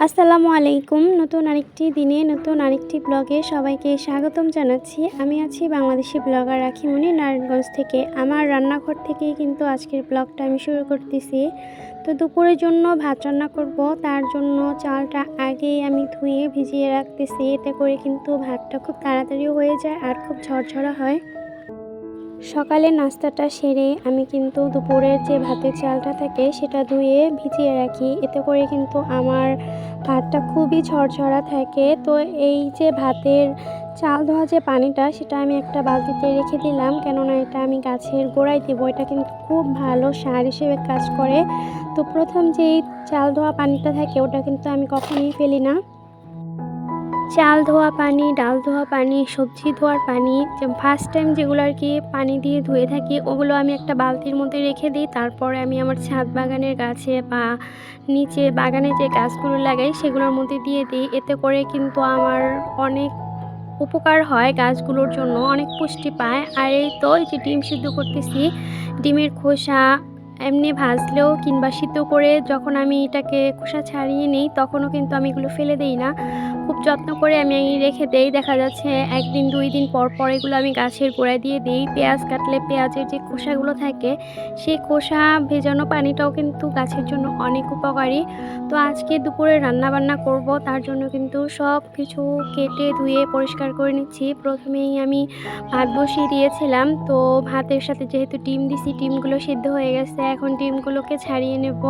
আসসালামু আলাইকুম। নতুন আরেকটি দিনে, নতুন আরেকটি ব্লগে সবাইকে স্বাগতম জানাচ্ছি। আমি আছি বাংলাদেশি ব্লগার রাখিমণি নারায়ণগঞ্জ থেকে। আমার রান্নাঘর থেকেই কিন্তু আজকের ব্লগটা আমি শুরু করতেছি। তো দুপুরের জন্য ভাত রান্না করব। তার জন্য চালটা আগেই আমি ধুয়ে ভিজিয়ে রাখতেছি। এতে করে কিন্তু ভাতটা খুব তাড়াতাড়ি হয়ে যায় আর খুব ঝরঝরা হয়। সকালে নাস্তাটা সেরে আমি কিন্তু দুপুরের যে ভাতের চালটা থাকে সেটা ধুয়ে ভিজিয়ে রাখি। এতে করে কিন্তু আমার ভাতটা খুবই ঝরঝরা থাকে। তো এই যে ভাতের চাল ধোয়া যে পানিটা সেটা আমি একটা বালতিতে রেখে দিলাম। কেননা এটা আমি গাছের গোড়ায় দেবো। এটা কিন্তু খুব ভালো সার হিসেবে কাজ করে। তো প্রথম যেই চাল ধোয়া পানিটা থাকে ওটা কিন্তু আমি কখনোই ফেলি না। চাল ধোয়া পানি, ডাল ধোয়া পানি, সবজি ধোয়ার পানি ফার্স্ট টাইম যেগুলো আর কি পানি দিয়ে ধুয়ে থাকি, ওগুলো আমি একটা বালতির মধ্যে রেখে দিই। তারপরে আমি আমার ছাদ বাগানের গাছে বা নিচে বাগানে যে গাছগুলো লাগাই, সেগুলোর মধ্যে দিয়ে দিই। এতে করে কিন্তু আমার অনেক উপকার হয় গাছগুলোর জন্য, অনেক পুষ্টি পায়। আর এই তো এই যে ডিম সিদ্ধ করতেছি, ডিমের খোসা এমনি ভাজলেও কিংবা সিদ্ধ করে যখন আমি এটাকে খোসা ছাড়িয়ে নিই, তখনও কিন্তু আমি এগুলো ফেলে দিই না। খুব যত্ন করে আমি রেখে দেই। দেখা যাচ্ছে একদিন, দুই দিন পর পর এগুলো আমি গাছের গোড়ায় দিয়ে দিই। পেঁয়াজ কাটলে পেঁয়াজের যে খোসাগুলো থাকে সেই খোসা ভেজানো পানিটাও কিন্তু গাছের জন্য অনেক উপকারী। তো আজকে দুপুরে রান্না বান্না করব, তার জন্য কিন্তু সব কিছু কেটে ধুয়ে পরিষ্কার করে নিচ্ছি। প্রথমেই আমি ভাত বসিয়ে দিয়েছিলাম। তো ভাতের সাথে যেহেতু ডিম দিছি, ডিমগুলো সিদ্ধ হয়ে গেছে, এখন ডিমগুলোকে ছাড়িয়ে নেব।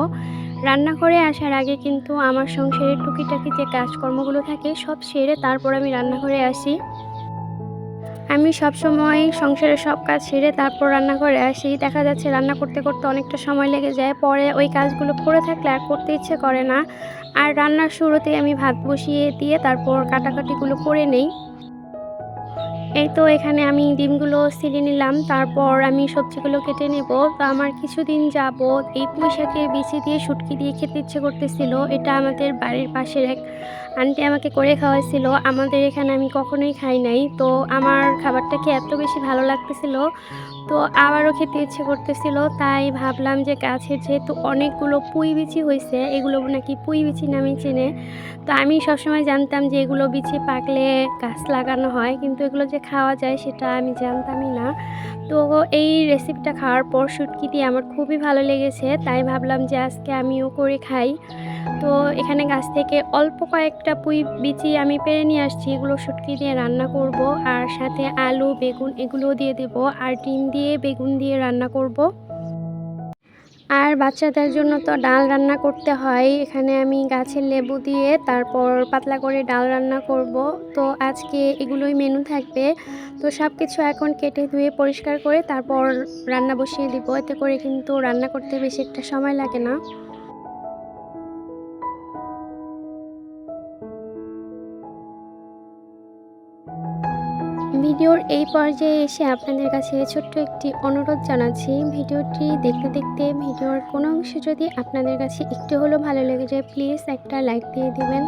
রান্না করে আসার আগে কিন্তু আমার সংসারের টুকিটাকি যে কাজকর্মগুলো থাকে, সব সেরে তারপর আমি রান্নাঘরে আসি। আমি সব সময় সংসারের সব কাজ সেরে তারপর রান্না করে আসি। দেখা যাচ্ছে রান্না করতে করতে অনেকটা সময় লেগে যায়, পরে ওই কাজগুলো করে থাকলে আর করতে ইচ্ছে করে না। আর রান্নার শুরুতেই আমি ভাত বসিয়ে দিয়ে তারপর কাটাকাটিগুলো করে নেই। এই তো এখানে আমি ডিমগুলো সিলে নিলাম, তারপর আমি সবজিগুলো কেটে নেব। তো আমার কিছুদিন যাব এই পুঁই শাকের বিচি দিয়ে শুটকি দিয়ে খেতে ইচ্ছে করতেছিল। এটা আমাদের বাড়ির পাশের এক আন্টি আমাকে করে খাওয়াইছিল, আমাদের এখানে আমি কখনোই খাই নাই। তো আমার খাবারটা খেয়ে এত বেশি ভালো লাগতেছিল? তো আবারও খেতে ইচ্ছে করতেছিল, তাই ভাবলাম যে গাছের যেহেতু অনেকগুলো পুঁই বিচি হয়েছে এগুলো নাকি পুঁই বিচি নামে চেনে। তো আমি সবসময় জানতাম যে এগুলো বিচি পাকলে গাছ লাগানো হয়, কিন্তু এগুলো যে খাওয়া যায় সেটা আমি জানতামই না। তো এই রেসিপিটা খাওয়ার পর দিয়ে আমার খুবই ভালো লেগেছে, তাই ভাবলাম যে আজকে আমিও করে খাই। তো এখানে গাছ থেকে অল্প কয়েকটা পুঁই বিচি আমি পেরে নিয়ে আসছি, এগুলো শুটকি দিয়ে রান্না করব। আর সাথে আলু, বেগুন এগুলো দিয়ে দেব। আর ডিম দিয়ে, বেগুন দিয়ে রান্না করব। আর বাচ্চাদের জন্য তো ডাল রান্না করতে হয়। এখানে আমি গাছের লেবু দিয়ে তারপর পাতলা করে ডাল রান্না করব। তো আজকে এগুলোই মেনু থাকবে। তো সব কিছু এখন কেটে ধুয়ে পরিষ্কার করে তারপর রান্না বসিয়ে দিব। এতে করে কিন্তু রান্না করতে বেশি একটা সময় লাগে না। ভিডিওর এই পর্যায়ে এসে আপনাদের কাছে ছোট্ট একটি অনুরোধ জানাচ্ছি, ভিডিওটি দেখতে দেখতে ভিডিওর কোনো অংশ যদি আপনাদের কাছে একটু হলেও ভালো লেগে যায় প্লিজ একটা লাইক দিয়ে দিবেন।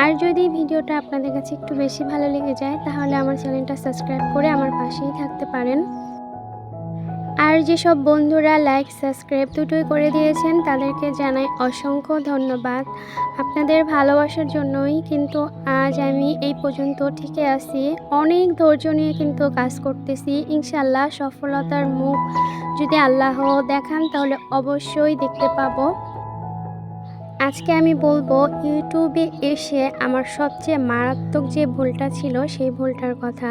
আর যদি ভিডিওটা আপনাদের কাছে একটু বেশি ভালো লেগে যায়, তাহলে আমার চ্যানেলটা সাবস্ক্রাইব করে আমার পাশেই থাকতে পারেন। আর যেসব বন্ধুরা লাইক সাবস্ক্রাইব দুটোই করে দিয়েছেন, তাদেরকে জানাই অসংখ্য ধন্যবাদ। আপনাদের ভালোবাসার জন্যই কিন্তু আজ আমি এই পর্যন্ত ঠিকই আছি। অনেক ধৈর্য নিয়ে কিন্তু কাজ করতেছি। ইনশাল্লাহ সফলতার মুখ যদি আল্লাহ দেখান, তাহলে অবশ্যই দেখতে পাবো। আজকে আমি বলব, ইউটিউবে এসে আমার সবচেয়ে মারাত্মক যে ভুলটা ছিল সেই ভুলটার কথা।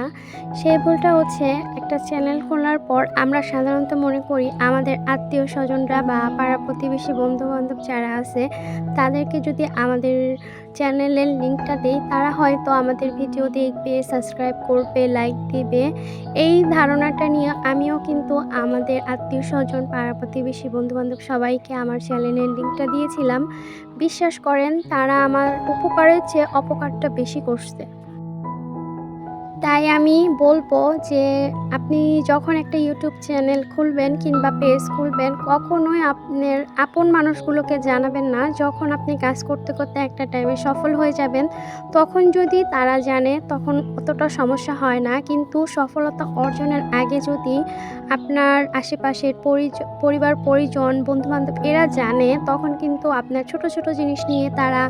সেই ভুলটা হচ্ছে একটা চ্যানেল খোলার পর আমরা সাধারণত মনে করি আমাদের আত্মীয় স্বজনরা বা পাড়া প্রতিবেশী বন্ধুবান্ধব যারা আছে, তাদেরকে যদি আমাদের চ্যানেলের লিঙ্কটা দিই, তারা হয়তো আমাদের ভিডিও দেখবে, সাবস্ক্রাইব করবে, লাইক দিবে। এই ধারণাটা নিয়ে আমিও কিন্তু আমাদের আত্মীয় স্বজন, পাড়া প্রতিবেশী, বন্ধুবান্ধব সবাইকে আমার চ্যানেলের লিঙ্কটা দিয়েছিলাম। বিশ্বাস করেন, তারা আমার উপকারের চেয়ে অপকারটা বেশি করছে। তাই আমি বলব যে আপনি যখন একটা ইউটিউব চ্যানেল খুলবেন কিংবা পেজ খুলবেন, কখনোই আপনার আপন মানুষগুলোকে জানাবেন না। যখন আপনি কাজ করতে করতে একটা টাইমে সফল হয়ে যাবেন, তখন যদি তারা জানে, তখন অতটা সমস্যা হয় না। কিন্তু সফলতা অর্জনের আগে যদি আপনার আশেপাশের পরিবার, পরিজন, বন্ধুবান্ধব এরা জানে, তখন কিন্তু আপনার ছোট ছোট জিনিস নিয়ে তারা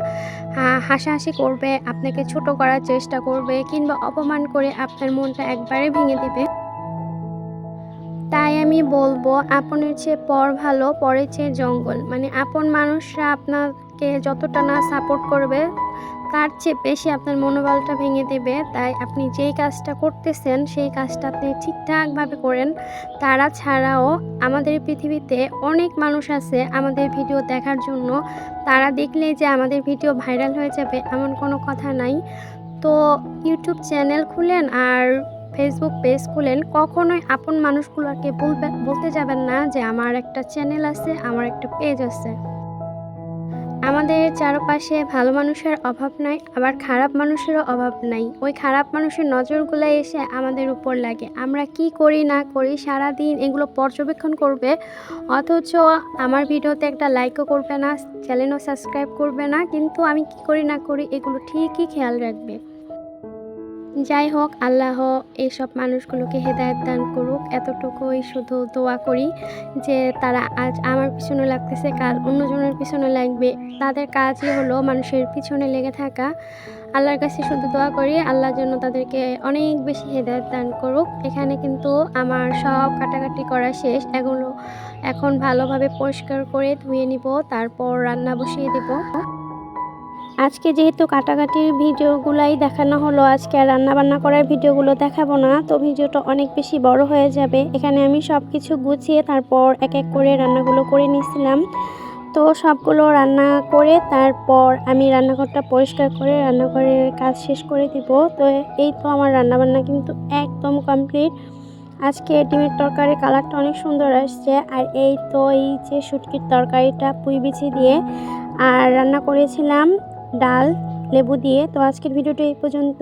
হাসাহাসি করবে, আপনাকে ছোট করার চেষ্টা করবে কিংবা অপমান করে আপনার মনটা একবারে ভেঙে দেবে। তাই আমি বলব, আপনের চেয়ে পর ভালো, পরের চেয়ে জঙ্গল। মানে আপন মানুষরা আপনাকে যতটা না সাপোর্ট করবে, তার চেয়ে বেশি আপনার মনোবলটা ভেঙে দেবে। তাই আপনি যেই কাজটা করতেছেন, সেই কাজটা আপনি ঠিকঠাকভাবে করেন। তারা ছাড়াও আমাদের পৃথিবীতে অনেক মানুষ আছে আমাদের ভিডিও দেখার জন্য। তারা দেখলে যে আমাদের ভিডিও ভাইরাল হয়ে যাবে, এমন কোনো কথা নাই। তো ইউটিউব চ্যানেল খুলেন আর ফেসবুক পেজ খুলেন, কখনোই আপন মানুষগুলোকে বলতে যাবেন না যে আমার একটা চ্যানেল আছে, আমার একটা পেজ আছে। আমাদের চারপাশে ভালো মানুষের অভাব নাই, আবার খারাপ মানুষেরও অভাব নাই। ওই খারাপ মানুষের নজরগুলো এসে আমাদের উপর লাগে। আমরা কি করি, না করি সারা দিন এগুলো পর্যবেক্ষণ করবে। অথচ আমার ভিডিওতে একটা লাইকও করবে না চ্যানেলও সাবস্ক্রাইব করবে না, কিন্তু আমি কি করি, না করি এগুলো ঠিকই খেয়াল রাখবে। যাই হোক, আল্লাহ এইসব মানুষগুলোকে হেদায়ত দান করুক। এতটুকুই শুধু দোয়া করি যে তারা আজ আমার পিছনে লাগতেছে, কাল অন্যজনের পিছনে লাগবে। তাদের কাজই হলো মানুষের পিছনে লেগে থাকা। আল্লাহর কাছে শুধু দোয়া করি আল্লাহর জন্য তাদেরকে অনেক বেশি হেদায়ত দান করুক। এখানে কিন্তু আমার সব কাটাকাটি করা শেষ। এগুলো এখন ভালোভাবে পরিষ্কার করে ধুয়ে নিব, তারপর রান্না বসিয়ে দেব। আজকে যেহেতু কাটাকাটির ভিডিওগুলাই দেখানো হলো, আজকে আর রান্নাবান্না করার ভিডিওগুলো দেখাবো না, তো ভিডিওটা অনেক বেশি বড় হয়ে যাবে। এখানে আমি সব কিছু গুছিয়ে তারপর এক এক করে রান্নাগুলো করে নিয়েছিলাম। তো সবগুলো রান্না করে তারপর আমি রান্নাঘরটা পরিষ্কার করে রান্নাঘরের কাজ শেষ করে দিব। তো এই তো আমার রান্নাবান্না কিন্তু একদম কমপ্লিট। আজকে ডিমের তরকারির কালারটা অনেক সুন্দর আসছে, আর এই তো এই যে শুটকির তরকারিটা পুই বিছি দিয়ে। আর রান্না করেছিলাম ডাল লেবু দিয়ে। তো আজকের ভিডিওটা এই পর্যন্ত।